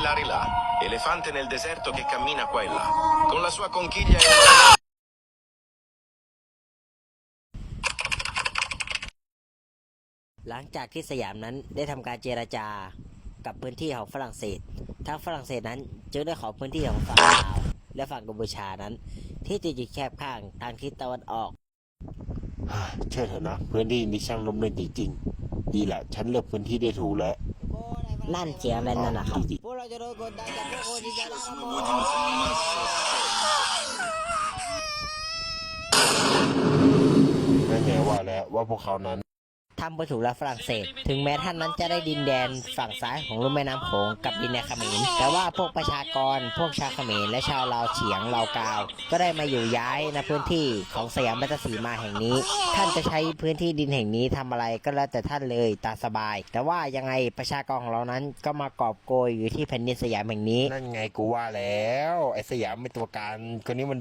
lari là, elefante nel deserto che cammina qua e là, con la sua conchiglia e una... หลังจากที่สยามนั้นได้ทำการเจรจากับพื้นที่ของฝรั่งเศส ทางฝรั่งเศสนั้นจึงได้ขอพื้นที่ของฝั่งลาวและฝั่งกัมพูชานั้น ที่จะอยู่แคบข้างทางทิศตะวันออกเชื่อเถอะนะพื้นที่นี้ช่างร่มรื่นจริงๆดีแหละ ฉันเลือกพื้นที่ได้ถูกแล้ว นั่นเจียงอะไรนั่นนะครับดีนั่นไงว่าแล้วว่าพวกเขานั้น ทำไปถูกแล้วฝรั่งเศส ถึงแม้ท่านนั้นจะได้ดินแดนฝั่งซ้ายของลุ่มแม่น้ำโขงกับดินแดนเขมรแต่ว่าพวกประชากร พวกชาวเขมรและชาวลาวเฉียงลาวกาว ก็ได้มาอยู่ย้ายในพื้นที่ของสยามรัตนสีมาแห่งนี้ ท่านจะใช้พื้นที่ดินแห่งนี้ทำอะไรก็แล้วแต่ท่านเลยตามสบาย แต่ว่ายังไงประชากรของเรานั้นก็มากอบโกยอยู่ที่แผ่นดินสยามแห่งนี้ นั่นไงกูว่าแล้วไอ้สยามเป็นตัวการคนนี้มัน